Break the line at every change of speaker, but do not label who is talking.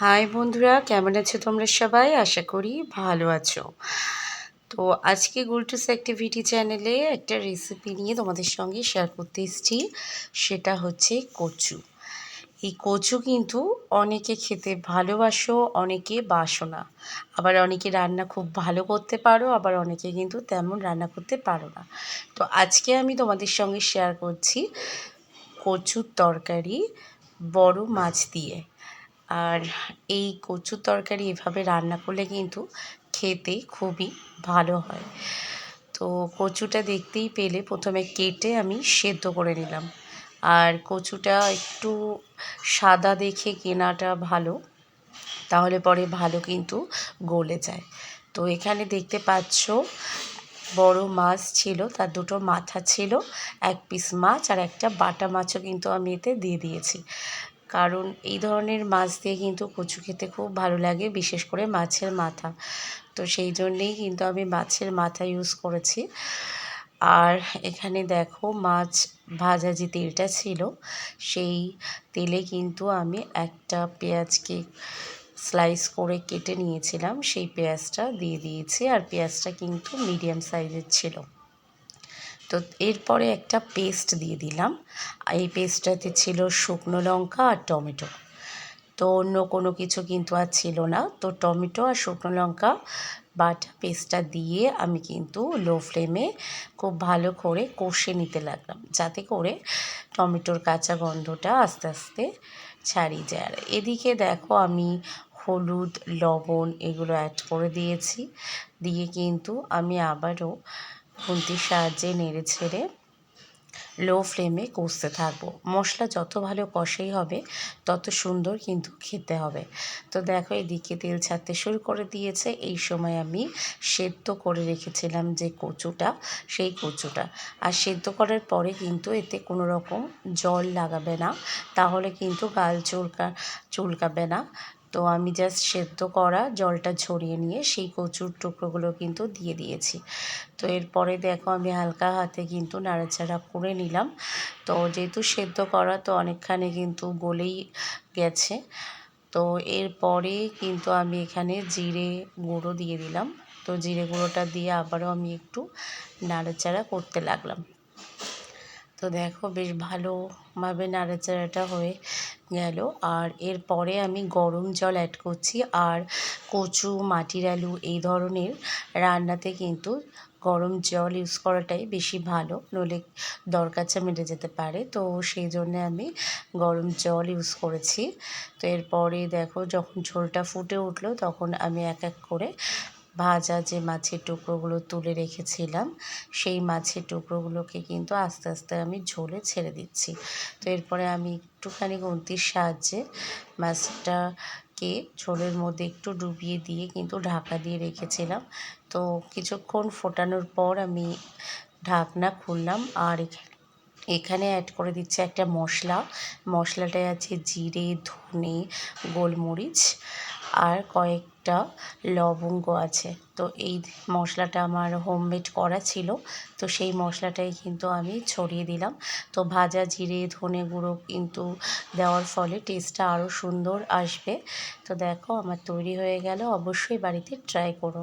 High বন্ধুরা, কেমন আছো তোমরা সবাই? আশা করি ভালো আছো। তো আজকে গুলটুস অ্যাক্টিভিটি চ্যানেলে একটা রেসিপি নিয়ে তোমাদের সঙ্গে শেয়ার করতে এসেছি, সেটা হচ্ছে কচু। এই কচু কিন্তু অনেকে খেতে ভালোবাসো, অনেকে বাসো না। আবার অনেকে রান্না খুব ভালো করতে পারো, আবার অনেকে কিন্তু তেমন রান্না করতে পারো না। তো আজকে আমি তোমাদের সঙ্গে শেয়ার করছি কচুর তরকারি বড় মাছ দিয়ে। আর এই কচুর তরকারি এভাবে রান্না করলে কিন্তু খেতে খুবই ভালো হয়। তো কচুটা দেখতেই পেলে প্রথমে কেটে আমি সেদ্ধ করে নিলাম। আর কচুটা একটু সাদা দেখে কেনাটা ভালো, তাহলে পরে ভালো কিন্তু গলে যায়। তো এখানে দেখতে পাচ্ছ, বড় মাছ ছিল, তার দুটো মাথা ছিল, এক পিস মাছ আর একটা বাটা মাছও কিন্তু আমি এতে দিয়ে দিয়েছি। কারণ এই ধরনের মাছ দিয়ে কিন্তু কচু খেতে খুব ভালো লাগে, বিশেষ করে মাছের মাথা। তো সেই জন্যেই কিন্তু আমি মাছের মাথা ইউজ করেছি। আর এখানে দেখো মাছ ভাজা যে তেলটা ছিল, সেই তেলে কিন্তু আমি একটা পেঁয়াজকে স্লাইস করে কেটে নিয়েছিলাম, সেই পেঁয়াজটা দিয়ে দিয়েছি। আর পেঁয়াজটা কিন্তু মিডিয়াম সাইজের ছিল। তো এরপরে একটা পেস্ট দিয়ে দিলাম। এই পেস্টটাতে ছিল শুকনো লঙ্কা আর টমেটো। তো অন্য কোনো কিছু কিন্তু আর ছিল না। তো টমেটো আর শুকনো লঙ্কা বাটা পেস্টটা দিয়ে আমি কিন্তু লো ফ্লেমে খুব ভালো করে কষে নিতে লাগলাম। যাতে করে টমেটোর কাঁচা গন্ধটা আস্তে আস্তে ছাড়িয়ে যায়। আর এদিকে দেখো আমি হলুদ, লবণ এগুলো অ্যাড করে দিয়েছি। দিয়ে কিন্তু আমি আবারও খুন্তির সাহায্যে নেড়ে ছেড়ে লো ফ্লেমে কষতে থাকব। মশলা যত ভালো কষেই হবে, তত সুন্দর কিন্তু খেতে হবে। তো দেখো এদিকে তেল ছাড়তে শুরু করে দিয়েছে। এই সময় আমি সেদ্ধ করে রেখেছিলাম যে কচুটা, সেই কচুটা। আর সেদ্ধ করার পরে কিন্তু এতে কোনো রকম জল লাগাবে না, তাহলে কিন্তু গাল চুলকা, চুলকাবে না। তো আমি জাস্ট সেদ্ধ করা জলটা ঝরিয়ে নিয়ে সেই কচুর টুকরোগুলো কিন্তু দিয়ে দিয়েছি। তো এরপরে দেখো আমি হালকা হাতে কিন্তু নাড়াচাড়া করে নিলাম। তো যেহেতু সেদ্ধ করা তো অনেকখানি কিন্তু গলেই গেছে। তো এরপরে কিন্তু আমি এখানে জিরে গুঁড়ো দিয়ে দিলাম। তো জিরে গুঁড়োটা দিয়ে আবারও আমি একটু নাড়াচাড়া করতে লাগলাম। তো দেখো বেশ ভালোভাবে নাড়াচাড়াটা হয়ে গেল। আর এরপরে আমি গরম জল অ্যাড করছি। আর কচু, মাটির আলু এই ধরনের রান্নাতে কিন্তু গরম জল ইউজ করাটাই বেশি ভালো। নইলে দরকারটা মেটে যেতে পারে। তো সেই জন্যে আমি গরম জল ইউজ করেছি। তো এরপরে দেখো যখন ঝোলটা ফুটে উঠল তখন আমি এক এক করে ভাজা যে মাছের টুকরোগুলো তুলে রেখেছিলাম, সেই মাছের টুকরোগুলোকে কিন্তু আস্তে আস্তে আমি ঝোলে ছেড়ে দিচ্ছি। তো এরপরে আমি একটুখানি গুন্তির সাহায্যে মাছটাকে ঝোলের মধ্যে একটু ডুবিয়ে দিয়ে কিন্তু ঢাকা দিয়ে রেখেছিলাম। তো কিছুক্ষণ ফোটানোর পর আমি ঢাকনা খুললাম আর এখানে অ্যাড করে দিচ্ছে একটা মশলা। মশলাটায় আছে জিরে, ধনে, গোলমরিচ আর কয়েকটা লবঙ্গ আছে। তো এই মশলাটা আমার হোমমেড করা ছিল। তো সেই মশলাটাই কিন্তু আমি ছড়িয়ে দিলাম। তো ভাজা জিরে, ধনে গুঁড়ো কিন্তু দেওয়ার ফলে টেস্টটা আরও সুন্দর আসবে। তো দেখো, আমার তৈরি হয়ে গেল। অবশ্যই বাড়িতে ট্রাই করো।